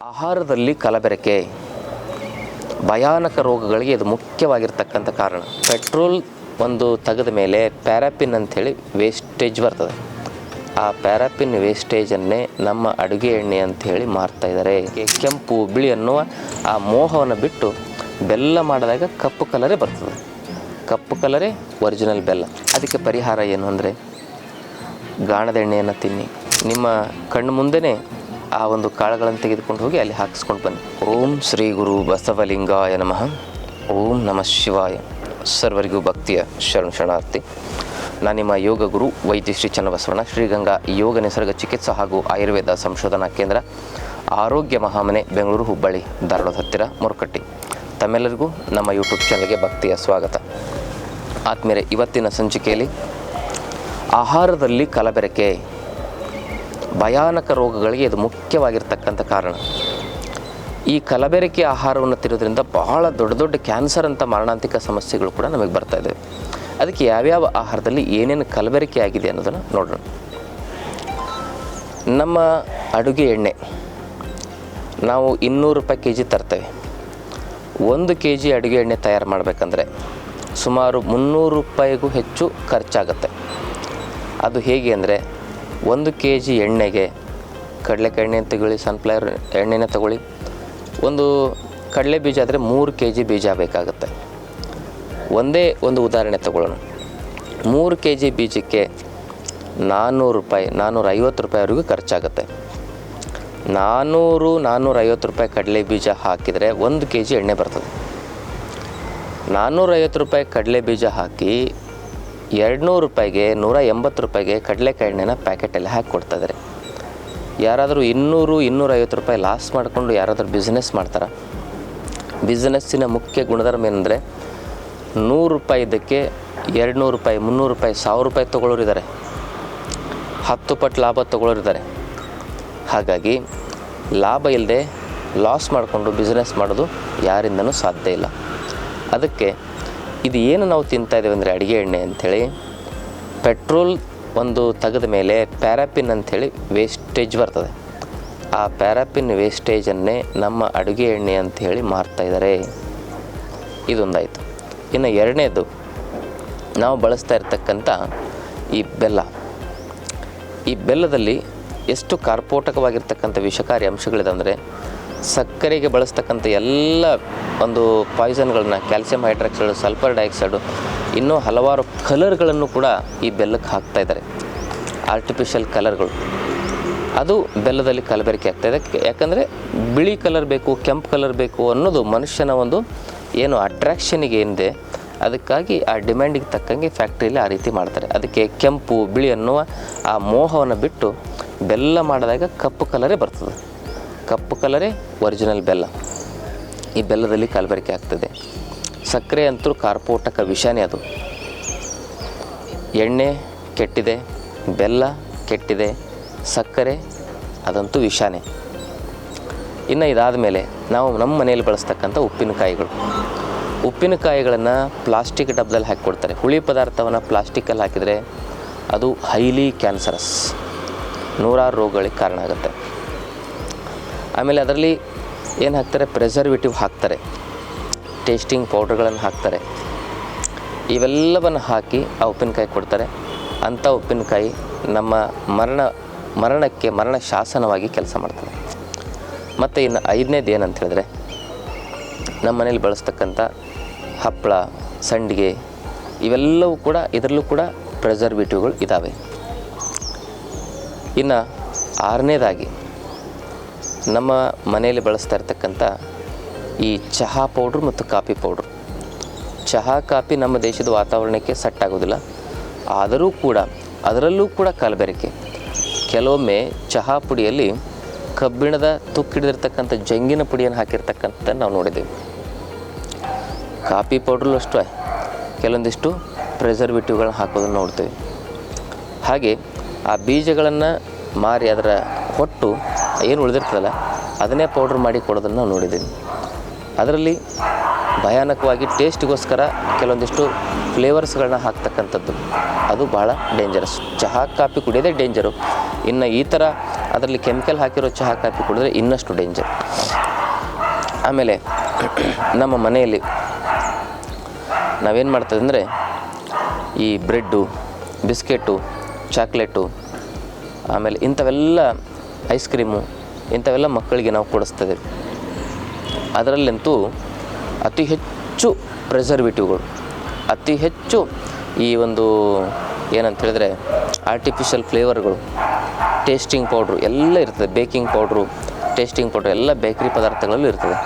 ಆಹಾರದಲ್ಲಿ ಕಲಬೆರಕೆ, ಭಯಾನಕ ರೋಗಗಳಿಗೆ ಇದು ಮುಖ್ಯವಾಗಿರ್ತಕ್ಕಂಥ ಕಾರಣ. ಪೆಟ್ರೋಲ್ ಒಂದು ತೆಗೆದ ಮೇಲೆ ಪ್ಯಾರಾಪಿನ್ ಅಂಥೇಳಿ ವೇಸ್ಟೇಜ್ ಬರ್ತದೆ. ಆ ಪ್ಯಾರಾಪಿನ್ ವೇಸ್ಟೇಜನ್ನೇ ನಮ್ಮ ಅಡುಗೆ ಎಣ್ಣೆ ಅಂಥೇಳಿ ಮಾರ್ತಾ ಇದ್ದಾರೆ ಕೆಂಪು, ಬಿಳಿ ಅನ್ನುವ ಆ ಮೋಹವನ್ನು ಬಿಟ್ಟು ಬೆಲ್ಲ ಮಾಡಿದಾಗ ಕಪ್ಪು ಕಲರೇ ಬರ್ತದೆ. ಕಪ್ಪು ಕಲರೇ ಒರಿಜಿನಲ್ ಬೆಲ್ಲ. ಅದಕ್ಕೆ ಪರಿಹಾರ ಏನು ಅಂದರೆ ಗಾಣದ ಎಣ್ಣೆಯನ್ನು ತಿನ್ನಿ. ನಿಮ್ಮ ಕಣ್ಣು ಮುಂದೆನೇ ಆ ಒಂದು ಕಾಳುಗಳನ್ನು ತೆಗೆದುಕೊಂಡು ಹೋಗಿ ಅಲ್ಲಿ ಹಾಕಿಸ್ಕೊಂಡು ಬನ್ನಿ. ಓಂ ಶ್ರೀ ಗುರು ಬಸವಲಿಂಗಾಯ ನಮಃ. ಓಂ ನಮಃ ಶಿವಾಯ. ಸರ್ವರಿಗೂ ಭಕ್ತಿಯ ಶರಣ ಶರಣಾರ್ಥಿ. ನಾನು ನಿಮ್ಮ ಯೋಗ ಗುರು ವೈದ್ಯ ಶ್ರೀ ಚನ್ನಬಸವಣ್ಣ ಶ್ರೀಗಂಗಾ ಯೋಗ ನಿಸರ್ಗ ಚಿಕಿತ್ಸಾ ಹಾಗೂ ಆಯುರ್ವೇದ ಸಂಶೋಧನಾ ಕೇಂದ್ರ, ಆರೋಗ್ಯ ಮಹಾಮನೆ, ಬೆಂಗಳೂರು ಹುಬ್ಬಳ್ಳಿ, ಧಾರವಾಡದ ಹತ್ತಿರ ಮುರುಕಟ್ಟಿ. ತಮ್ಮೆಲ್ಲರಿಗೂ ನಮ್ಮ ಯೂಟ್ಯೂಬ್ ಚಾನಲ್ಗೆ ಭಕ್ತಿಯ ಸ್ವಾಗತ. ಆತ್ಮೀಯರೇ, ಇವತ್ತಿನ ಸಂಚಿಕೆಯಲ್ಲಿ ಆಹಾರದಲ್ಲಿ ಕಲಬೆರಕೆ ಭಯಾನಕ ರೋಗಗಳಿಗೆ ಇದು ಮುಖ್ಯವಾಗಿರ್ತಕ್ಕಂಥ ಕಾರಣ. ಈ ಕಲಬೆರಕೆ ಆಹಾರವನ್ನು ತಿನ್ನೋದ್ರಿಂದ ಬಹಳ ದೊಡ್ಡ ದೊಡ್ಡ ಕ್ಯಾನ್ಸರ್ ಅಂತ ಮಾರಣಾಂತಿಕ ಸಮಸ್ಯೆಗಳು ಕೂಡ ನಮಗೆ ಬರ್ತಾ ಇದೆ. ಅದಕ್ಕೆ ಯಾವ್ಯಾವ ಆಹಾರದಲ್ಲಿ ಏನೇನು ಕಲಬೆರಕೆ ಆಗಿದೆ ಅನ್ನೋದನ್ನು ನೋಡೋಣ ನಮ್ಮ ಅಡುಗೆ ಎಣ್ಣೆ. ನಾವು ಇನ್ನೂರು ರೂಪಾಯಿ ಕೆ ಜಿ ತರ್ತೇವೆ. ಒಂದು ಕೆ ಜಿ ಅಡುಗೆ ಎಣ್ಣೆ ತಯಾರು ಮಾಡಬೇಕಂದ್ರೆ ಸುಮಾರು ಮುನ್ನೂರು ರೂಪಾಯಿಗೂ ಹೆಚ್ಚು ಖರ್ಚಾಗುತ್ತೆ. ಅದು ಹೇಗೆ ಅಂದರೆ ಒಂದು ಕೆ ಜಿ ಎಣ್ಣೆಗೆ ಕಡಲೆಕಾಯಿ ಎಣ್ಣೆ ತಗೊಳ್ಳಿ ಸನ್ಫ್ಲವರ್ ಎಣ್ಣೆನ ತಗೊಳ್ಳಿ. ಒಂದು ಕಡಲೆ ಬೀಜ ಆದರೆ ಮೂರು ಕೆ ಜಿ ಬೀಜ ಬೇಕಾಗುತ್ತೆ. ಒಂದೇ ಒಂದು ಉದಾಹರಣೆ ತಗೊಳ್ಳೋಣ. ಮೂರು ಕೆ ಜಿ ಬೀಜಕ್ಕೆ ನಾನ್ನೂರು ರೂಪಾಯಿ ನಾನ್ನೂರ ಐವತ್ತು ರೂಪಾಯಿವರೆಗೂ ಖರ್ಚಾಗುತ್ತೆ. ನಾನ್ನೂರು ನಾನ್ನೂರ ಐವತ್ತು ರೂಪಾಯಿ ಕಡಲೆ ಬೀಜ ಹಾಕಿದರೆ ಒಂದು ಕೆ ಜಿ ಎಣ್ಣೆ ಬರ್ತದೆ. ನಾನ್ನೂರೈವತ್ತು ರೂಪಾಯಿ ಕಡಲೆ ಬೀಜ ಹಾಕಿ ಎರಡುನೂರು ರೂಪಾಯಿಗೆ ನೂರ ಎಂಬತ್ತು ರೂಪಾಯಿಗೆ ಕಡಲೆಕಾಯಿ ಎಣ್ಣೆನ ಪ್ಯಾಕೆಟಲ್ಲಿ ಹಾಕಿ ಕೊಡ್ತಾ ಇದ್ದಾರೆ ಯಾರಾದರೂ ಇನ್ನೂರು, ಇನ್ನೂರೈವತ್ತು ರೂಪಾಯಿ ಲಾಸ್ ಮಾಡಿಕೊಂಡು ಯಾರಾದರೂ ಬಿಸ್ನೆಸ್ ಮಾಡ್ತಾರಾ? ಬಿಸ್ನೆಸ್ಸಿನ ಮುಖ್ಯ ಗುಣಧರ್ಮ ಏನಂದರೆ, ನೂರು ರೂಪಾಯಿ ಇದಕ್ಕೆ ಎರಡು ನೂರು ರೂಪಾಯಿ, ಮುನ್ನೂರು ರೂಪಾಯಿ, ಸಾವಿರ ರೂಪಾಯಿ ತೊಗೊಳ್ಳೋರಿದ್ದಾರೆ ಹತ್ತು ಪಟ್ಟು ಲಾಭ ತೊಗೊಳ್ಳೋರಿದ್ದಾರೆ ಹಾಗಾಗಿ ಲಾಭ ಇಲ್ಲದೆ ಲಾಸ್ ಮಾಡಿಕೊಂಡು ಬಿಸ್ನೆಸ್ ಮಾಡೋದು ಯಾರಿಂದನೂ ಸಾಧ್ಯ ಇಲ್ಲ. ಅದಕ್ಕೆ ಇದು ಏನು ನಾವು ತಿಂತಾ ಇದ್ದೇವೆ ಅಂದರೆ ಅಡುಗೆ ಎಣ್ಣೆ ಅಂಥೇಳಿ. ಪೆಟ್ರೋಲ್ ಒಂದು ತೆಗೆದ ಮೇಲೆ ಪ್ಯಾರಾಪಿನ್ ಅಂಥೇಳಿ ವೇಸ್ಟೇಜ್ ಬರ್ತದೆ. ಆ ಪ್ಯಾರಾಪಿನ್ ವೇಸ್ಟೇಜನ್ನೇ ನಮ್ಮ ಅಡುಗೆ ಎಣ್ಣೆ ಅಂಥೇಳಿ ಮಾರ್ತಾ ಇದ್ದಾರೆ. ಇದೊಂದಾಯಿತು. ಇನ್ನು ಎರಡನೇದು, ನಾವು ಬಳಸ್ತಾ ಇರ್ತಕ್ಕಂಥ ಈ ಬೆಲ್ಲ. ಈ ಬೆಲ್ಲದಲ್ಲಿ ಎಷ್ಟು ಕಾರ್ಪೋಟಕವಾಗಿರ್ತಕ್ಕಂಥ ವಿಷಕಾರಿ ಅಂಶಗಳಿದೆ ಸಕ್ಕರೆಗೆ ಬಳಸ್ತಕ್ಕಂಥ ಎಲ್ಲ ಒಂದು ಪಾಯ್ಸನ್ಗಳನ್ನ ಕ್ಯಾಲ್ಸಿಯಂ ಹೈಡ್ರಾಕ್ಸೈಡು, ಸಲ್ಫರ್ ಡೈಆಕ್ಸೈಡು, ಇನ್ನೂ ಹಲವಾರು ಕಲರ್ಗಳನ್ನು ಕೂಡ ಈ ಬೆಲ್ಲಕ್ಕೆ ಹಾಕ್ತಾ ಇದ್ದಾರೆ. ಆರ್ಟಿಫಿಷಿಯಲ್ ಕಲರ್ಗಳು ಅದು ಬೆಲ್ಲದಲ್ಲಿ ಕಲಬೆರಕೆ ಆಗ್ತಾಯಿದೆ ಯಾಕಂದರೆ ಬಿಳಿ ಕಲರ್ ಬೇಕು, ಕೆಂಪು ಕಲರ್ ಬೇಕು ಅನ್ನೋದು ಮನುಷ್ಯನ ಒಂದು ಏನು ಅಟ್ರ್ಯಾಕ್ಷನಿಗೆ ಏನಿದೆ, ಅದಕ್ಕಾಗಿ ಆ ಡಿಮ್ಯಾಂಡಿಗೆ ತಕ್ಕಂಗೆ ಫ್ಯಾಕ್ಟ್ರಿಯಲ್ಲಿ ಆ ರೀತಿ ಮಾಡ್ತಾರೆ. ಅದಕ್ಕೆ ಕೆಂಪು, ಬಿಳಿ ಅನ್ನುವ ಆ ಮೋಹವನ್ನು ಬಿಟ್ಟು ಬೆಲ್ಲ ಮಾಡಿದಾಗ ಕಪ್ಪು ಕಲರೇ ಬರ್ತದೆ. ಕಪ್ಪು ಕಲರೇ ಒರಿಜಿನಲ್ ಬೆಲ್ಲ. ಈ ಬೆಲ್ಲದಲ್ಲಿ ಕಲಬೆರಕೆ ಆಗ್ತದೆ. ಸಕ್ಕರೆ ಅಂತೂ ಕಾರ್ಪೋಟಕ ವಿಷಾನೇ ಅದು. ಎಣ್ಣೆ ಕೆಟ್ಟಿದೆ, ಬೆಲ್ಲ ಕೆಟ್ಟಿದೆ, ಸಕ್ಕರೆ ಅದಂತೂ ವಿಷಾನೇ. ಇನ್ನು ಇದಾದ ಮೇಲೆ ನಾವು ನಮ್ಮ ಮನೆಯಲ್ಲಿ ಬಳಸ್ತಕ್ಕಂಥ ಉಪ್ಪಿನಕಾಯಿಗಳು. ಉಪ್ಪಿನಕಾಯಿಗಳನ್ನು ಪ್ಲಾಸ್ಟಿಕ್ ಡಬ್ಬದಲ್ಲಿ ಹಾಕಿ ಕೊಡ್ತಾರೆ ಹುಳಿ ಪದಾರ್ಥವನ್ನು ಪ್ಲಾಸ್ಟಿಕ್ಕಲ್ಲಿ ಹಾಕಿದರೆ ಅದು ಹೈಲಿ ಕ್ಯಾನ್ಸರಸ್. ನೂರಾರು ರೋಗಗಳಿಗೆ ಕಾರಣ ಆಗುತ್ತೆ. ಆಮೇಲೆ ಅದರಲ್ಲಿ ಏನು ಹಾಕ್ತಾರೆ? ಪ್ರೆಸರ್ವೇಟಿವ್ ಹಾಕ್ತಾರೆ. ಟೇಸ್ಟಿಂಗ್ ಪೌಡ್ರ್ಗಳನ್ನು ಹಾಕ್ತಾರೆ. ಇವೆಲ್ಲವನ್ನು ಹಾಕಿ ಆ ಉಪ್ಪಿನಕಾಯಿ ಕೊಡ್ತಾರೆ. ಅಂಥ ಉಪ್ಪಿನಕಾಯಿ ನಮ್ಮ ಮರಣ, ಮರಣಕ್ಕೆ, ಮರಣ ಶಾಸನವಾಗಿ ಕೆಲಸ ಮಾಡ್ತದೆ. ಮತ್ತು ಇನ್ನು ಐದನೇದು ಏನಂತ ಹೇಳಿದ್ರೆ, ನಮ್ಮ ಮನೇಲಿ ಬಳಸ್ತಕ್ಕಂಥ ಹಪ್ಪಳ, ಸಂಡಿಗೆ ಇವೆಲ್ಲವೂ ಕೂಡ ಇದರಲ್ಲೂ ಕೂಡ ಪ್ರೆಸರ್ವೇಟಿವ್ಗಳು ಇದ್ದಾವೆ ಇನ್ನು ಆರನೇದಾಗಿ ನಮ್ಮ ಮನೆಯಲ್ಲಿ ಬಳಸ್ತಾ ಇರ್ತಕ್ಕಂಥ ಈ ಚಹಾ ಪೌಡ್ರ್ ಮತ್ತು ಕಾಫಿ ಪೌಡ್ರ್. ಚಹಾ, ಕಾಫಿ ನಮ್ಮ ದೇಶದ ವಾತಾವರಣಕ್ಕೆ ಸಟ್ಟಾಗೋದಿಲ್ಲ. ಆದರೂ ಕೂಡ, ಅದರಲ್ಲೂ ಕೂಡ ಕಲಬೆರಕೆ. ಕೆಲವೊಮ್ಮೆ ಚಹಾ ಪುಡಿಯಲ್ಲಿ ಕಬ್ಬಿಣದ ತುಕ್ಕಿಡಿದಿರ್ತಕ್ಕಂಥ ಜಂಗಿನ ಪುಡಿಯನ್ನು ಹಾಕಿರ್ತಕ್ಕಂಥ ನಾವು ನೋಡಿದ್ದೀವಿ. ಕಾಫಿ ಪೌಡ್ರಲ್ಲೂ ಅಷ್ಟು, ಕೆಲವೊಂದಿಷ್ಟು ಪ್ರಿಸರ್ವೇಟಿವ್ಗಳನ್ನ ಹಾಕೋದನ್ನು ನೋಡ್ತೀವಿ. ಹಾಗೆ ಆ ಬೀಜಗಳನ್ನು ಮಾರಿ ಅದರ ಹೊಟ್ಟು ಏನು ಉಳಿದಿರ್ತದಲ್ಲ, ಅದನ್ನೇ ಪೌಡ್ರ್ ಮಾಡಿ ಕೊಡೋದನ್ನು ನಾವು ನೋಡಿದ್ದೀವಿ ಅದರಲ್ಲಿ ಭಯಾನಕವಾಗಿ ಟೇಸ್ಟ್ಗೋಸ್ಕರ ಕೆಲವೊಂದಿಷ್ಟು ಫ್ಲೇವರ್ಸ್ಗಳನ್ನ ಹಾಕ್ತಕ್ಕಂಥದ್ದು. ಅದು ಭಾಳ ಡೇಂಜರಸ್ ಚಹಾ ಕಾಫಿ ಕುಡಿಯೋದೇ ಡೇಂಜರು ಇನ್ನು ಈ ಥರ ಅದರಲ್ಲಿ ಕೆಮಿಕಲ್ ಹಾಕಿರೋ ಚಹಾ ಕಾಫಿ ಕುಡಿದ್ರೆ ಇನ್ನಷ್ಟು ಡೇಂಜರ್ ಆಮೇಲೆ ನಮ್ಮ ಮನೆಯಲ್ಲಿ ನಾವೇನು ಮಾಡ್ತದೆ ಅಂದರೆ ಈ ಬ್ರೆಡ್ಡು ಬಿಸ್ಕೆಟು ಚಾಕ್ಲೇಟು ಆಮೇಲೆ ಇಂಥವೆಲ್ಲ ಐಸ್ ಕ್ರೀಮು ಇಂಥವೆಲ್ಲ ಮಕ್ಕಳಿಗೆ ನಾವು ಕೊಡಿಸ್ತದೆ ಅದರಲ್ಲಂತೂ ಅತಿ ಹೆಚ್ಚು ಪ್ರಿಸರ್ವೇಟಿವ್ಗಳು ಅತಿ ಹೆಚ್ಚು ಈ ಒಂದು ಏನಂತ ಹೇಳಿದ್ರೆ ಆರ್ಟಿಫಿಷಿಯಲ್ ಫ್ಲೇವರ್ಗಳು ಟೇಸ್ಟಿಂಗ್ ಪೌಡ್ರು ಎಲ್ಲ ಇರ್ತದೆ ಬೇಕಿಂಗ್ ಪೌಡ್ರು ಟೇಸ್ಟಿಂಗ್ ಪೌಡ್ರು ಎಲ್ಲ ಬೇಕರಿ ಪದಾರ್ಥಗಳಲ್ಲೂ ಇರ್ತದೆ.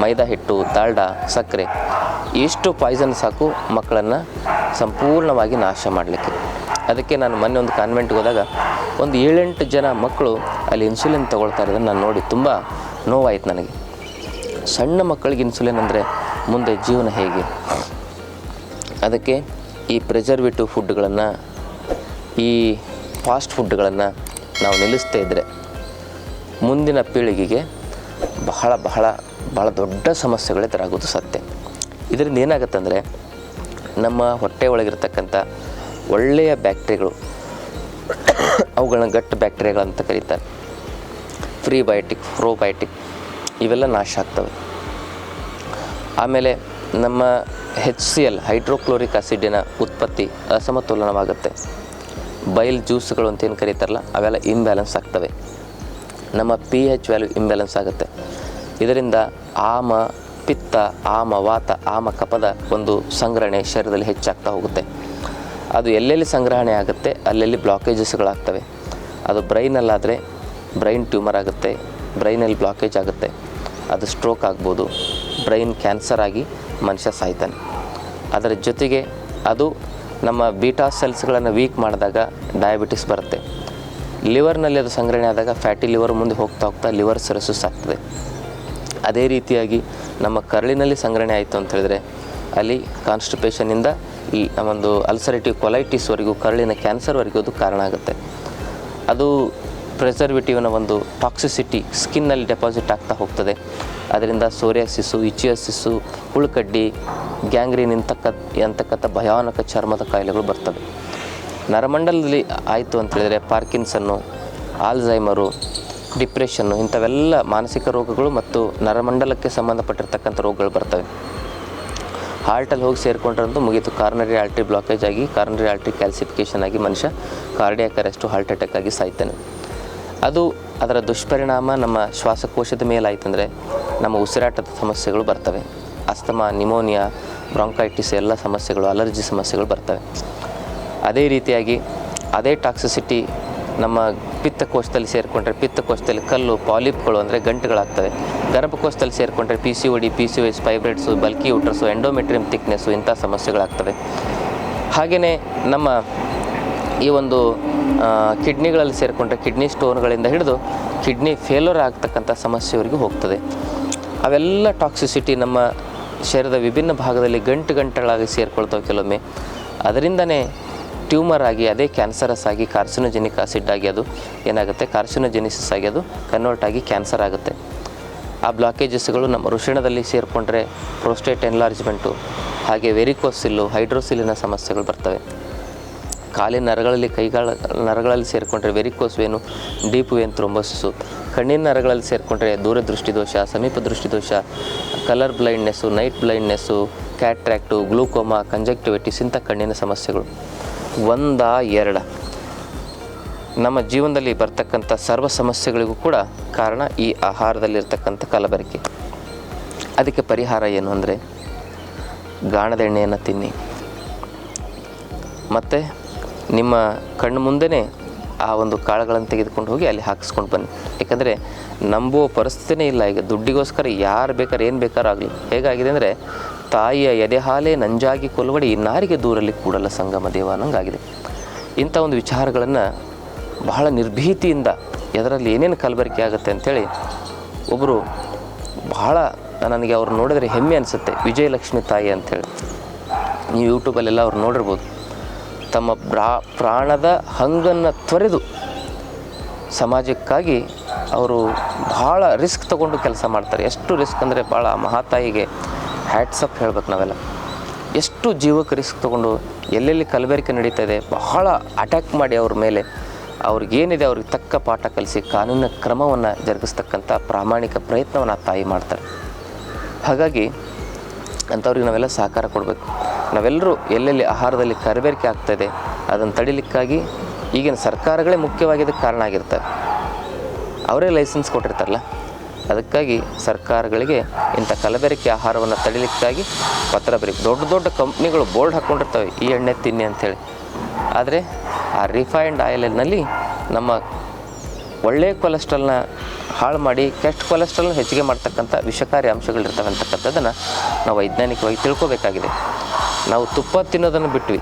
ಮೈದಾ ಹಿಟ್ಟು, ದಾಲ್ಡಾ, ಸಕ್ಕರೆ, ಇಷ್ಟು ಪಾಯ್ಸನ್ ಸಾಕು ಮಕ್ಕಳನ್ನು ಸಂಪೂರ್ಣವಾಗಿ ನಾಶ ಮಾಡಲಿಕ್ಕೆ. ಅದಕ್ಕೆ ನಾನು ಮೊನ್ನೆ ಒಂದು ಕಾನ್ವೆಂಟ್ಗೆ ಹೋದಾಗ ಒಂದು ಏಳೆಂಟು ಜನ ಮಕ್ಕಳು ಅಲ್ಲಿ ಇನ್ಸುಲಿನ್ ತೊಗೊಳ್ತಾ ಇರೋದನ್ನು ನಾನು ನೋಡಿ ತುಂಬ ನೋವಾಯಿತು ನನಗೆ. ಸಣ್ಣ ಮಕ್ಕಳಿಗೆ ಇನ್ಸುಲಿನ್ ಅಂದರೆ ಮುಂದೆ ಜೀವನ ಹೇಗೆ? ಅದಕ್ಕೆ ಈ ಪ್ರಿಸರ್ವೇಟಿವ್ ಫುಡ್ಗಳನ್ನು ಈ ಫಾಸ್ಟ್ ಫುಡ್ಗಳನ್ನು ನಾವು ನಿಲ್ಲಿಸ್ತಾ ಇದ್ದರೆ ಮುಂದಿನ ಪೀಳಿಗೆಗೆ ಬಹಳ ಬಹಳ ಬಹಳ ದೊಡ್ಡ ಸಮಸ್ಯೆಗಳು ಎದುರಾಗೋದು ಸತ್ಯ ಇದರಿಂದ ಏನಾಗುತ್ತೆ ಅಂದರೆ ನಮ್ಮ ಹೊಟ್ಟೆ ಒಳಗಿರ್ತಕ್ಕಂಥ ಒಳ್ಳೆಯ ಬ್ಯಾಕ್ಟೀರಿಯಾಗಳು ಅವುಗಳನ್ನ ಗಟ್ಟ ಬ್ಯಾಕ್ಟೀರಿಯಾಗಳಂತ ಕರೀತಾರೆ. ಫ್ರೀಬಯೋಟಿಕ್ ಪ್ರೋಬಯೋಟಿಕ್ ಇವೆಲ್ಲ ನಾಶ ಆಗ್ತವೆ. ಆಮೇಲೆ ನಮ್ಮ ಹೆಚ್ ಸಿ ಎಲ್ ಹೈಡ್ರೋಕ್ಲೋರಿಕ್ ಆಸಿಡಿನ ಉತ್ಪತ್ತಿ ಅಸಮತೋಲನವಾಗುತ್ತೆ. ಬೈಲ್ ಜ್ಯೂಸ್ಗಳು ಅಂತ ಏನು ಕರೀತಾರಲ್ಲ, ಅವೆಲ್ಲ ಇಂಬ್ಯಾಲೆನ್ಸ್ ಆಗ್ತವೆ. ನಮ್ಮ ಪಿ ಎಚ್ ವ್ಯಾಲ್ಯೂ ಇಂಬ್ಯಾಲೆನ್ಸ್ ಆಗುತ್ತೆ. ಇದರಿಂದ ಆಮ, ಪಿತ್ತ, ಆಮ, ವಾತ, ಆಮ, ಕಪದ ಒಂದು ಸಂಗ್ರಹಣೆ ಶರೀರದಲ್ಲಿ ಹೆಚ್ಚಾಗ್ತಾ ಹೋಗುತ್ತೆ. ಅದು ಎಲ್ಲೆಲ್ಲಿ ಸಂಗ್ರಹಣೆ ಆಗುತ್ತೆ, ಅಲ್ಲೆಲ್ಲಿ ಬ್ಲಾಕೇಜಸ್ಗಳಾಗ್ತವೆ ಅದು ಬ್ರೈನಲ್ಲಾದರೆ ಬ್ರೈನ್ ಟ್ಯೂಮರ್ ಆಗುತ್ತೆ, ಬ್ರೈನಲ್ಲಿ ಬ್ಲಾಕೇಜ್ ಆಗುತ್ತೆ. ಅದು ಸ್ಟ್ರೋಕ್ ಆಗ್ಬೋದು, ಬ್ರೈನ್ ಕ್ಯಾನ್ಸರ್ ಆಗಿ ಮನುಷ್ಯ ಸಾಯ್ತಾನೆ. ಅದರ ಜೊತೆಗೆ ಅದು ನಮ್ಮ ಬೀಟಾ ಸೆಲ್ಸ್ಗಳನ್ನು ವೀಕ್ ಮಾಡಿದಾಗ ಡಯಾಬಿಟಿಸ್ ಬರುತ್ತೆ. ಲಿವರ್ನಲ್ಲಿ ಅದು ಸಂಗ್ರಹಣೆ ಆದಾಗ ಫ್ಯಾಟಿ ಲಿವರ್ ಮುಂದೆ ಹೋಗ್ತಾ ಹೋಗ್ತಾ ಲಿವರ್ ಸೆರಸಸ್ ಆಗ್ತದೆ. ಅದೇ ರೀತಿಯಾಗಿ ನಮ್ಮ ಕರಳಿನಲ್ಲಿ ಸಂಗ್ರಹಣೆ ಆಯಿತು ಅಂತ ಹೇಳಿದ್ರೆ ಅಲ್ಲಿ ಕಾನ್ಸ್ಟಿಪೇಷನಿಂದ ಈ ಒಂದು ಅಲ್ಸರೇಟಿವ್ ಕೊಲೈಟಿಸ್ವರೆಗೂ ಕರಳಿನ ಕ್ಯಾನ್ಸರ್ವರೆಗೂ ಅದು ಕಾರಣ ಆಗುತ್ತೆ. ಅದು ಪ್ರಿಸರ್ವೇಟಿವ್ನ ಒಂದು ಟಾಕ್ಸಿಸಿಟಿ ಸ್ಕಿನ್ನಲ್ಲಿ ಡೆಪಾಸಿಟ್ ಆಗ್ತಾ ಹೋಗ್ತದೆ. ಅದರಿಂದ ಸೋರಿಯಾಸಿಸ್ಸು ಇಚಿಯಸಿಸ್ಸು ಹುಳುಕಡ್ಡಿ ಗ್ಯಾಂಗ್ರೀನ್ ಇಂತಕ್ಕ ಅಂತಕ್ಕಂಥ ಭಯಾನಕ ಚರ್ಮದ ಕಾಯಿಲೆಗಳು ಬರ್ತವೆ. ನರಮಂಡಲದಲ್ಲಿ ಆಯಿತು ಅಂತ ಹೇಳಿದರೆ ಪಾರ್ಕಿನ್ಸನ್ನು, ಆಲ್ಝೈಮರು, ಡಿಪ್ರೆಷನ್ನು ಇಂಥವೆಲ್ಲ ಮಾನಸಿಕ ರೋಗಗಳು ಮತ್ತು ನರಮಂಡಲಕ್ಕೆ ಸಂಬಂಧಪಟ್ಟಿರ್ತಕ್ಕಂಥ ರೋಗಗಳು ಬರ್ತವೆ. ಹಾರ್ಟಲ್ಲಿ ಹೋಗಿ ಸೇರಿಕೊಂಡ್ರಂತೂ ಮುಗೀತು. ಕಾರ್ನರಿ ಆಲ್ಟ್ರಿ ಬ್ಲಾಕೇಜ್ ಆಗಿ ಕಾರ್ನರಿ ಆಲ್ಟ್ರಿ ಕ್ಯಾಲ್ಸಿಫಿಕೇಷನ್ ಆಗಿ ಮನುಷ್ಯ ಕಾರ್ಡಿಯಾಕ್ ಅರೆಸ್ಟು ಹಾರ್ಟ್ ಅಟ್ಯಾಕ್ ಆಗಿ ಸಾಯ್ತಾನೆ. ಅದು ಅದರ ದುಷ್ಪರಿಣಾಮ ನಮ್ಮ ಶ್ವಾಸಕೋಶದ ಮೇಲಾಯ್ತಂದರೆ ನಮ್ಮ ಉಸಿರಾಟದ ಸಮಸ್ಯೆಗಳು ಬರ್ತವೆ. ಅಸ್ತಮಾ ನಿಮೋನಿಯಾ ಬ್ರಾಂಕೈಟಿಸ್ ಎಲ್ಲ ಸಮಸ್ಯೆಗಳು ಅಲರ್ಜಿ ಸಮಸ್ಯೆಗಳು ಬರ್ತವೆ. ಅದೇ ರೀತಿಯಾಗಿ ಅದೇ ಟಾಕ್ಸಿಸಿಟಿ ನಮ್ಮ ಪಿತ್ತಕೋಶದಲ್ಲಿ ಸೇರಿಕೊಂಡ್ರೆ ಪಿತ್ತಕೋಶದಲ್ಲಿ ಕಲ್ಲು, ಪಾಲಿಪ್ಗಳು ಅಂದರೆ ಗಂಟುಗಳಾಗ್ತವೆ. ಗರ್ಭಕೋಶದಲ್ಲಿ ಸೇರಿಕೊಂಡ್ರೆ P C O D P C S fibroids bulky uterus endometrium thickness ಇಂಥ ಸಮಸ್ಯೆಗಳಾಗ್ತವೆ. ಹಾಗೆಯೇ ನಮ್ಮ ಈ ಒಂದು ಕಿಡ್ನಿಗಳಲ್ಲಿ ಸೇರಿಕೊಂಡ್ರೆ ಕಿಡ್ನಿ ಸ್ಟೋನ್ಗಳಿಂದ ಹಿಡಿದು ಕಿಡ್ನಿ ಫೇಲ್ಯೂರ್ ಆಗ್ತಕ್ಕಂಥ ಸಮಸ್ಯೆವರೆಗೂ ಹೋಗ್ತದೆ. ಅವೆಲ್ಲ ಟಾಕ್ಸಿಸಿಟಿ ನಮ್ಮ ಶರೀರದ ವಿಭಿನ್ನ ಭಾಗದಲ್ಲಿ ಗಂಟು ಗಂಟೆಗಳಾಗಿ ಸೇರಿಕೊಳ್ತವೆ ಕೆಲವೊಮ್ಮೆ. ಅದರಿಂದನೇ ಟ್ಯೂಮರ್ ಆಗಿ, ಅದೇ ಕ್ಯಾನ್ಸರಸ್ ಆಗಿ, ಕಾರ್ಸಿನೋಜೆನಿಕ್ ಆಸಿಡ್ ಆಗಿ ಅದು ಏನಾಗುತ್ತೆ? ಕಾರ್ಸಿನೋಜೆನಿಸಿಸ್ ಆಗಿ ಅದು ಕನ್ವರ್ಟ್ ಆಗಿ ಕ್ಯಾನ್ಸರ್ ಆಗುತ್ತೆ. ಆ ಬ್ಲಾಕೇಜಸ್ಗಳು ನಮ್ಮ ಋಷಿಣದಲ್ಲಿ ಸೇರಿಕೊಂಡ್ರೆ ಪ್ರೋಸ್ಟೇಟ್ ಎನ್ಲಾರ್ಜ್ಮೆಂಟು, ಹಾಗೆ ವೆರಿಕೋಸಿಲ್ಲು, ಹೈಡ್ರೋಸಿಲ್ಲಿನ ಸಮಸ್ಯೆಗಳು ಬರ್ತವೆ. ಕಾಲಿನ ನರಗಳಲ್ಲಿ ಕೈಗಳ ನರಗಳಲ್ಲಿ ಸೇರಿಕೊಂಡ್ರೆ varicose vein, deep vein thrombosis. ಕಣ್ಣಿನ ನರಗಳಲ್ಲಿ ಸೇರಿಕೊಂಡ್ರೆ ದೂರದೃಷ್ಟಿ ದೋಷ ಸಮೀಪ ದೃಷ್ಟಿ ದೋಷ colour blindness, night blindness cataract glaucoma, conjunctivitis, ಇಂಥ ಕಣ್ಣಿನ ಸಮಸ್ಯೆಗಳು. ಒಂದ, ಎರಡ. ನಮ್ಮ ಜೀವನದಲ್ಲಿ ಬರ್ತಕ್ಕಂಥ ಸರ್ವ ಸಮಸ್ಯೆಗಳಿಗೂ ಕೂಡ ಕಾರಣ ಈ ಆಹಾರದಲ್ಲಿರ್ತಕ್ಕಂಥ ಕಲಬೆರಕೆ. ಅದಕ್ಕೆ ಪರಿಹಾರ ಏನು ಅಂದರೆ ಗಾಣದ ಎಣ್ಣೆಯನ್ನು ತಿನ್ನಿ. ಮತ್ತು ನಿಮ್ಮ ಕಣ್ಣು ಮುಂದೆನೇ ಆ ಒಂದು ಕಾಳುಗಳನ್ನು ತೆಗೆದುಕೊಂಡು ಹೋಗಿ ಅಲ್ಲಿ ಹಾಕಿಸ್ಕೊಂಡು ಬನ್ನಿ. ಯಾಕಂದರೆ ನಂಬುವ ಪರಿಸ್ಥಿತಿನೇ ಇಲ್ಲ ಈಗ. ದುಡ್ಡಿಗೋಸ್ಕರ ಯಾರು ಬೇಕಾದ್ರೆ ಏನು ಬೇಕಾದ್ರೂ ಆಗಲಿ. ಹೇಗಾಗಿದೆ ಅಂದರೆ ತಾಯಿಯ ಎದೆಹಾಲೆ ನಂಜಾಗಿ ಕೊಲ್ವಡಿ ನಾರಿಗೆ ದೂರಲ್ಲಿ ಕೂಡಲ ಸಂಗಮ ದೇವ ಅನ್ನಂಗಾಗಿದೆ. ಇಂಥ ಒಂದು ವಿಚಾರಗಳನ್ನು ಬಹಳ ನಿರ್ಭೀತಿಯಿಂದ ಎದರಲ್ಲಿ ಏನೇನು ಕಲಬೆರಕೆ ಆಗುತ್ತೆ ಅಂಥೇಳಿ ಒಬ್ಬರು ಬಹಳ ನನಗೆ ಅವ್ರು ನೋಡಿದರೆ ಹೆಮ್ಮೆ ಅನಿಸುತ್ತೆ, ವಿಜಯಲಕ್ಷ್ಮಿ ತಾಯಿ ಅಂಥೇಳಿ. ನೀವು ಯೂಟ್ಯೂಬಲ್ಲೆಲ್ಲ ಅವ್ರು ನೋಡಿರ್ಬೋದು. ತಮ್ಮ ಪ್ರಾ ಪ್ರಾಣದ ಹಂಗನ್ನು ತೊರೆದು ಸಮಾಜಕ್ಕಾಗಿ ಅವರು ಭಾಳ ರಿಸ್ಕ್ ತಗೊಂಡು ಕೆಲಸ ಮಾಡ್ತಾರೆ. ಎಷ್ಟು ರಿಸ್ಕ್ ಅಂದರೆ ಭಾಳ ಮಹಾತಾಯಿಗೆ ಹ್ಯಾಟ್ಸಪ್ ಹೇಳ್ಬೇಕು ನಾವೆಲ್ಲ. ಎಷ್ಟು ಜೀವಕ್ಕೆ ರಿಸ್ಕ್ ತೊಗೊಂಡು ಎಲ್ಲೆಲ್ಲಿ ಕಲಬೆರಕೆ ನಡೀತಾ ಇದೆ, ಬಹಳ ಅಟ್ಯಾಕ್ ಮಾಡಿ ಅವ್ರ ಮೇಲೆ. ಅವ್ರಿಗೇನಿದೆ ಅವ್ರಿಗೆ ತಕ್ಕ ಪಾಠ ಕಲಿಸಿ, ಕಾನೂನಿನ ಕ್ರಮವನ್ನು ಜರುಗಿಸ್ತಕ್ಕಂಥ ಪ್ರಾಮಾಣಿಕ ಪ್ರಯತ್ನವನ್ನು ಆ ತಾಯಿ ಮಾಡ್ತಾರೆ. ಹಾಗಾಗಿ ಅಂಥವ್ರಿಗೆ ನಾವೆಲ್ಲ ಸಹಕಾರ ಕೊಡಬೇಕು. ನಾವೆಲ್ಲರೂ ಎಲ್ಲೆಲ್ಲಿ ಆಹಾರದಲ್ಲಿ ಕರಬೇರಿಕೆ ಆಗ್ತಾಯಿದೆ ಅದನ್ನು ತಡಿಲಿಕ್ಕಾಗಿ ಈಗಿನ ಸರ್ಕಾರಗಳೇ ಮುಖ್ಯವಾಗಿ ಕಾರಣ ಆಗಿರ್ತವೆ ಅವರೇ ಲೈಸೆನ್ಸ್ ಕೊಟ್ಟಿರ್ತಾರಲ್ಲ? ಅದಕ್ಕಾಗಿ ಸರ್ಕಾರಗಳಿಗೆ ಇಂಥ ಕಲಬೆರಕೆ ಆಹಾರವನ್ನು ತಡಿಲಿಕ್ಕಾಗಿ ಪತ್ರ ಬರೀ ದೊಡ್ಡ ದೊಡ್ಡ ಕಂಪ್ನಿಗಳು ಬೋರ್ಡ್ ಹಾಕ್ಕೊಂಡಿರ್ತವೆ, ಈ ಎಣ್ಣೆ ತಿನ್ನಿ ಅಂಥೇಳಿ. ಆದರೆ ಆ ರಿಫೈನ್ಡ್ ಆಯಿಲಿನಲ್ಲಿ ನಮ್ಮ ಒಳ್ಳೆಯ ಕೊಲೆಸ್ಟ್ರಾಲ್ನ ಹಾಳು ಮಾಡಿ ಕೆಸ್ಟ್ ಕೊಲೆಸ್ಟ್ರಾಲ್ನ ಹೆಚ್ಚಿಗೆ ಮಾಡ್ತಕ್ಕಂಥ ವಿಷಕಾರಿ ಅಂಶಗಳಿರ್ತವೆ ಅಂತಕ್ಕಂಥದ್ದನ್ನು ನಾವು ವೈಜ್ಞಾನಿಕವಾಗಿ ತಿಳ್ಕೊಬೇಕಾಗಿದೆ. ನಾವು ತುಪ್ಪ ತಿನ್ನೋದನ್ನು ಬಿಟ್ವಿ.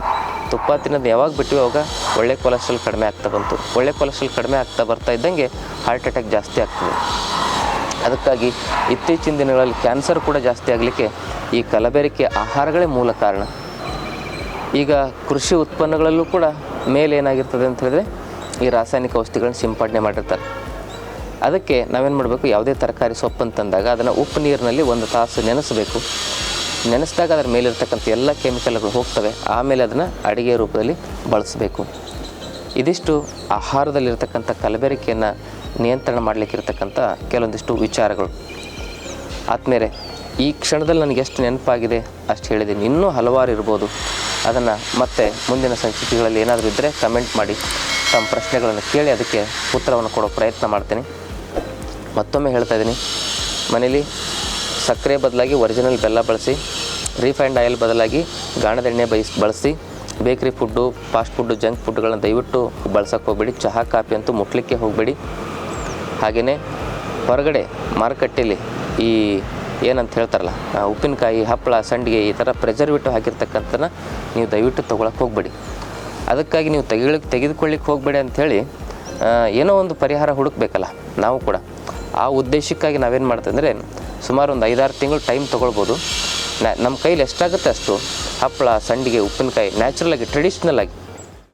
ತುಪ್ಪ ತಿನ್ನೋದು ಯಾವಾಗ ಬಿಟ್ವಿ? ಅವಾಗ ಒಳ್ಳೆ ಕೊಲೆಸ್ಟ್ರಾಲ್ ಕಡಿಮೆ ಆಗ್ತಾ ಬಂತು. ಒಳ್ಳೆ ಕೊಲೆಸ್ಟ್ರಾಲ್ ಕಡಿಮೆ ಆಗ್ತಾ ಬರ್ತಾ ಇದ್ದಂಗೆ ಹಾರ್ಟ್ ಅಟ್ಯಾಕ್ ಜಾಸ್ತಿ ಆಗ್ತದೆ. ಅದಕ್ಕಾಗಿ ಇತ್ತೀಚಿನ ದಿನಗಳಲ್ಲಿ ಕ್ಯಾನ್ಸರ್ ಕೂಡ ಜಾಸ್ತಿ ಆಗಲಿಕ್ಕೆ ಈ ಕಲಬೆರಕೆ ಆಹಾರಗಳೇ ಮೂಲ ಕಾರಣ. ಈಗ ಕೃಷಿ ಉತ್ಪನ್ನಗಳಲ್ಲೂ ಕೂಡ ಮೇಲೆ ಏನಾಗಿರ್ತದೆ ಅಂತ ಹೇಳಿದ್ರೆ ಈ ರಾಸಾಯನಿಕ ಔಷಧಿಗಳನ್ನ ಸಿಂಪಡಣೆ ಮಾಡಿರ್ತಾರೆ. ಅದಕ್ಕೆ ನಾವೇನು ಮಾಡಬೇಕು? ಯಾವುದೇ ತರಕಾರಿ ಸೊಪ್ಪು ಅಂತಂದಾಗ ಅದನ್ನು ಉಪ್ಪು ನೀರಿನಲ್ಲಿ ಒಂದು ತಾಸು ನೆನೆಸಬೇಕು. ನೆನೆಸಿದಾಗ ಅದರ ಮೇಲಿರ್ತಕ್ಕಂಥ ಎಲ್ಲ ಕೆಮಿಕಲ್ಗಳು ಹೋಗ್ತವೆ. ಆಮೇಲೆ ಅದನ್ನು ಅಡುಗೆ ರೂಪದಲ್ಲಿ ಬಳಸಬೇಕು. ಇದಿಷ್ಟು ಆಹಾರದಲ್ಲಿರ್ತಕ್ಕಂಥ ಕಲಬೆರಕೆಯನ್ನು ನಿಯಂತ್ರಣ ಮಾಡಲಿಕ್ಕಿರ್ತಕ್ಕಂಥ ಕೆಲವೊಂದಿಷ್ಟು ವಿಚಾರಗಳು. ಆದ್ಮೇಲೆ ಈ ಕ್ಷಣದಲ್ಲಿ ನನಗೆ ಎಷ್ಟು ನೆನಪಾಗಿದೆ ಅಷ್ಟು ಹೇಳಿದ್ದೀನಿ ಇನ್ನೂ ಹಲವಾರು ಇರ್ಬೋದು. ಅದನ್ನು ಮತ್ತೆ ಮುಂದಿನ ಸಂಚಿಕೆಗಳಲ್ಲಿ ಏನಾದರೂ ಇದ್ದರೆ ಕಮೆಂಟ್ ಮಾಡಿ. ತಮ್ಮ ಪ್ರಶ್ನೆಗಳನ್ನು ಕೇಳಿ ಅದಕ್ಕೆ ಉತ್ತರವನ್ನು ಕೊಡೋ ಪ್ರಯತ್ನ ಮಾಡ್ತೀನಿ. ಮತ್ತೊಮ್ಮೆ ಹೇಳ್ತಾ ಇದ್ದೀನಿ. ಮನೇಲಿ ಸಕ್ಕರೆ ಬದಲಾಗಿ ಒರಿಜಿನಲ್ ಬೆಲ್ಲ ಬಳಸಿ ರೀಫೈಂಡ್ ಆಯಿಲ್ ಬದಲಾಗಿ ಗಾಣದ ಎಣ್ಣೆ ಬಯಸ್, ಬಳಸಿ bakery food fast food junk ಫುಡ್ಗಳನ್ನು ದಯವಿಟ್ಟು ಬಳಸೋಕ್ಕೆ ಹೋಗಬೇಡಿ. ಚಹಾ, ಕಾಫಿ ಅಂತೂ ಮುಟ್ಲಿಕ್ಕೆ ಹೋಗಬೇಡಿ. ಹಾಗೆಯೇ ಹೊರಗಡೆ ಮಾರುಕಟ್ಟೆಯಲ್ಲಿ ಈ ಏನಂತ ಹೇಳ್ತಾರಲ್ಲ ಉಪ್ಪಿನಕಾಯಿ, ಹಪ್ಪಳ, ಸಂಡಿಗೆ ಈ ಥರ ಪ್ರೆಸರ್ವೇಟಿವ್ ಹಾಕಿರ್ತಕ್ಕಂಥನ ನೀವು ದಯವಿಟ್ಟು ತೊಗೊಳಕ್ಕೆ ಹೋಗಬೇಡಿ. ಅದಕ್ಕಾಗಿ ನೀವು ತೆಗಿಲಿಕ್ಕೆ ತೆಗೆದುಕೊಳ್ಳಿಕ್ಕೆ ಹೋಗಬೇಡಿ ಅಂಥೇಳಿ ಏನೋ ಒಂದು ಪರಿಹಾರ ಹುಡುಕ್ಬೇಕಲ್ಲ ನಾವು ಕೂಡ. ಆ ಉದ್ದೇಶಕ್ಕಾಗಿ ನಾವೇನು ಮಾಡ್ತಂದರೆ ಸುಮಾರು ಒಂದು ಐದಾರು ತಿಂಗಳು ಟೈಮ್ ತೊಗೊಳ್ಬೋದು. ನಮ್ಮ ಕೈಲಿ ಎಷ್ಟಾಗುತ್ತೆ ಅಷ್ಟು ಹಪ್ಪಳ, ಸಂಡಿಗೆ, ಉಪ್ಪಿನಕಾಯಿ ನ್ಯಾಚುರಲಾಗಿ ಟ್ರೆಡಿಷ್ನಲ್ ಆಗಿ